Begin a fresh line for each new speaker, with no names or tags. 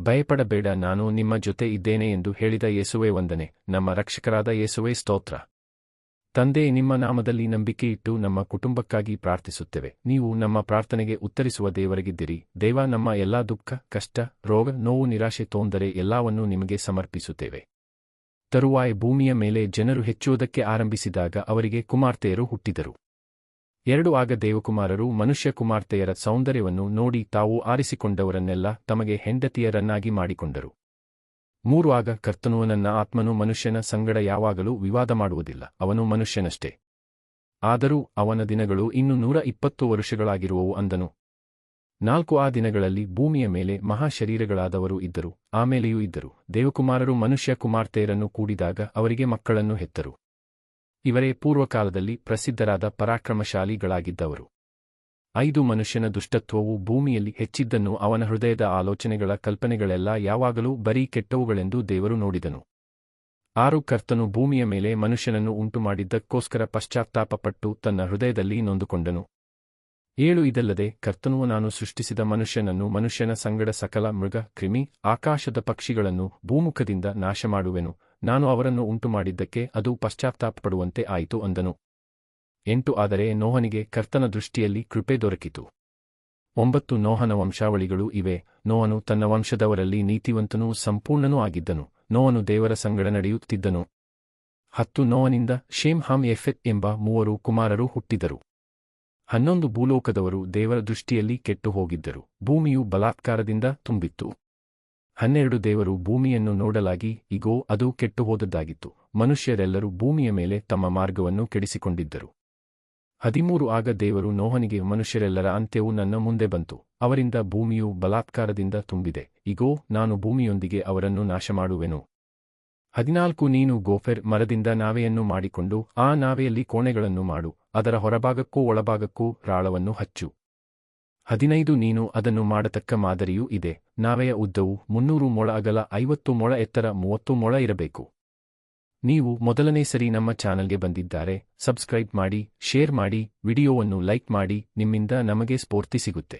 ಭಯಪಡಬೇಡ, ನಾನು ನಿಮ್ಮ ಜೊತೆ ಇದ್ದೇನೆ ಎಂದು ಹೇಳಿದ ಯೇಸುವೆ ವಂದನೆ. ನಮ್ಮ ರಕ್ಷಕರಾದ ಯೇಸುವೆ ಸ್ತೋತ್ರ. ತಂದೆ, ನಿಮ್ಮ ನಾಮದಲ್ಲಿ ನಂಬಿಕೆ ಇಟ್ಟು ನಮ್ಮ ಕುಟುಂಬಕ್ಕಾಗಿ ಪ್ರಾರ್ಥಿಸುತ್ತೇವೆ. ನೀವು ನಮ್ಮ ಪ್ರಾರ್ಥನೆಗೆ ಉತ್ತರಿಸುವ ದೇವರಿಗಿದ್ದೀರಿ. ದೇವ, ನಮ್ಮ ಎಲ್ಲಾ ದುಃಖ, ಕಷ್ಟ, ರೋಗ, ನೋವು, ನಿರಾಶೆ ತೋಂದರೆ ಎಲ್ಲವನ್ನೂ ನಿಮಗೆ ಸಮರ್ಪಿಸುತ್ತೇವೆ. ತರುವಾಯ ಭೂಮಿಯ ಮೇಲೆ ಜನರು ಹೆಚ್ಚುವುದಕ್ಕೆ ಆರಂಭಿಸಿದಾಗ ಅವರಿಗೆ ಕುಮಾರ್ತೆಯರು ಹುಟ್ಟಿದರು. ಎರಡು ಆಗ ದೇವಕುಮಾರರು ಮನುಷ್ಯ ಕುಮಾರ್ತೆಯರ ಸೌಂದರ್ಯವನ್ನು ನೋಡಿ ತಾವು ಆರಿಸಿಕೊಂಡವರನ್ನೆಲ್ಲ ತಮಗೆ ಹೆಂಡತಿಯರನ್ನಾಗಿ ಮಾಡಿಕೊಂಡರು. ಮೂರು ಆಗ ಕರ್ತನು ನನ್ನ ಆತ್ಮನು ಮನುಷ್ಯನ ಸಂಗಡ ಯಾವಾಗಲೂ ವಿವಾದ ಮಾಡುವುದಿಲ್ಲ, ಅವನು ಮನುಷ್ಯನಷ್ಟೇ. ಆದರೂ ಅವನ ದಿನಗಳು ಇನ್ನು ನೂರ ಇಪ್ಪತ್ತು ವರುಷಗಳಾಗಿರುವವು ಅಂದನು. ನಾಲ್ಕು ಆ ದಿನಗಳಲ್ಲಿ ಭೂಮಿಯ ಮೇಲೆ ಮಹಾಶರೀರಗಳಾದವರು ಇದ್ದರು ಆಮೇಲೆಯೂ ಇದ್ದರು. ದೇವಕುಮಾರರು ಮನುಷ್ಯ ಕುಮಾರ್ತೆಯರನ್ನು ಕೂಡಿದಾಗ ಅವರಿಗೆ ಮಕ್ಕಳನ್ನು ಹೆತ್ತರು. ಇವರೇ ಪೂರ್ವಕಾಲದಲ್ಲಿ ಪ್ರಸಿದ್ಧರಾದ ಪರಾಕ್ರಮಶಾಲಿಗಳಾಗಿದ್ದವರು. ಐದು ಮನುಷ್ಯನ ದುಷ್ಟತ್ವವು ಭೂಮಿಯಲ್ಲಿ ಹೆಚ್ಚಿದ್ದನ್ನು ಅವನ ಹೃದಯದ ಆಲೋಚನೆಗಳ ಕಲ್ಪನೆಗಳೆಲ್ಲ ಯಾವಾಗಲೂ ಬರೀ ಕೆಟ್ಟವುಗಳೆಂದು ದೇವರು ನೋಡಿದನು. ಆರು ಕರ್ತನು ಭೂಮಿಯ ಮೇಲೆ ಮನುಷ್ಯನನ್ನು ಉಂಟುಮಾಡಿದ್ದಕ್ಕೋಸ್ಕರ ಪಶ್ಚಾತ್ತಾಪಪಟ್ಟು ತನ್ನ ಹೃದಯದಲ್ಲಿ ನೊಂದುಕೊಂಡನು. ಏಳು ಇದಲ್ಲದೆ ಕರ್ತನು ನಾನು ಸೃಷ್ಟಿಸಿದ ಮನುಷ್ಯನನ್ನು ಮನುಷ್ಯನ ಸಂಗಡ ಸಕಲ ಮೃಗ, ಕ್ರಿಮಿ, ಆಕಾಶದ ಪಕ್ಷಿಗಳನ್ನು ಭೂಮುಖದಿಂದ ನಾಶಮಾಡುವೆನು. ನಾನು ಅವರನ್ನು ಉಂಟುಮಾಡಿದ್ದಕ್ಕೆ ಅದು ಪಶ್ಚಾತ್ತಾಪಪಡುವಂತೆ ಆಯಿತು ಅಂದನು. ಎಂಟು ಆದರೆ ನೋಹನಿಗೆ ಕರ್ತನ ದೃಷ್ಟಿಯಲ್ಲಿ ಕೃಪೆ ದೊರಕಿತು. ಒಂಬತ್ತು ನೋಹನ ವಂಶಾವಳಿಗಳು ಇವೆ. ನೋಹನು ತನ್ನ ವಂಶದವರಲ್ಲಿ ನೀತಿವಂತನೂ ಸಂಪೂರ್ಣನೂ ಆಗಿದ್ದನು. ನೋವನು ದೇವರ ಸಂಗಡ ನಡೆಯುತ್ತಿದ್ದನು. ಹತ್ತು ನೋವನಿಂದ ಶೇಮ್ ಹಾಮ್ ಎಫೆತ್ ಎಂಬ ಮೂವರು ಕುಮಾರರು ಹುಟ್ಟಿದರು. ಹನ್ನೊಂದು ಭೂಲೋಕದವರು ದೇವರ ದೃಷ್ಟಿಯಲ್ಲಿ ಕೆಟ್ಟು ಹೋಗಿದ್ದರು ಭೂಮಿಯು ಬಲಾತ್ಕಾರದಿಂದ ತುಂಬಿತ್ತು. ಹನ್ನೆರಡು ದೇವರು ಭೂಮಿಯನ್ನು ನೋಡಲಾಗಿ, ಇಗೋ, ಅದು ಕೆಟ್ಟುಹೋದದ್ದಾಗಿತ್ತು. ಮನುಷ್ಯರೆಲ್ಲರೂ ಭೂಮಿಯ ಮೇಲೆ ತಮ್ಮ ಮಾರ್ಗವನ್ನು ಕೆಡಿಸಿಕೊಂಡಿದ್ದರು. ಹದಿಮೂರು ಆಗ ದೇವರು ನೋಹನಿಗೆ, ಮನುಷ್ಯರೆಲ್ಲರ ಅಂತ್ಯವು ನನ್ನ ಮುಂದೆ ಬಂತು. ಅವರಿಂದ ಭೂಮಿಯು ಬಲಾತ್ಕಾರದಿಂದ ತುಂಬಿದೆ. ಇಗೋ, ನಾನು ಭೂಮಿಯೊಂದಿಗೆ ಅವರನ್ನು ನಾಶಮಾಡುವೆನು. ಹದಿನಾಲ್ಕು, ನೀನು ಗೋಫೆರ್ ಮರದಿಂದ ನಾವೆಯನ್ನು ಮಾಡಿಕೊಂಡು, ಆ ನಾವೆಯಲ್ಲಿ ಕೋಣೆಗಳನ್ನು ಮಾಡು. ಅದರ ಹೊರಭಾಗಕ್ಕೂ ಒಳಭಾಗಕ್ಕೂ ರಾಳವನ್ನು ಹಚ್ಚು. ಹದಿನೈದು ನೀನು ಅದನ್ನು ಮಾಡತಕ್ಕ ಮಾದರಿಯೂ ಇದೆ. ನಾವೆಯ ಉದ್ದವು ಮುನ್ನೂರು ಮೊಳ ಅಗಲ ಐವತ್ತು ಮೊಳ ಎತ್ತರ ಮೂವತ್ತು ಮೊಳ ಇರಬೇಕು. ನೀವು ಮೊದಲನೇ ಸರಿ ನಮ್ಮ ಚಾನಲ್ಗೆ ಬಂದಿದ್ದಾರೆ, ಸಬ್ಸ್ಕ್ರೈಬ್ ಮಾಡಿ, ಶೇರ್ ಮಾಡಿ, ವಿಡಿಯೋವನ್ನು ಲೈಕ್ ಮಾಡಿ, ನಿಮ್ಮಿಂದ ನಮಗೆ ಸ್ಫೂರ್ತಿ ಸಿಗುತ್ತೆ.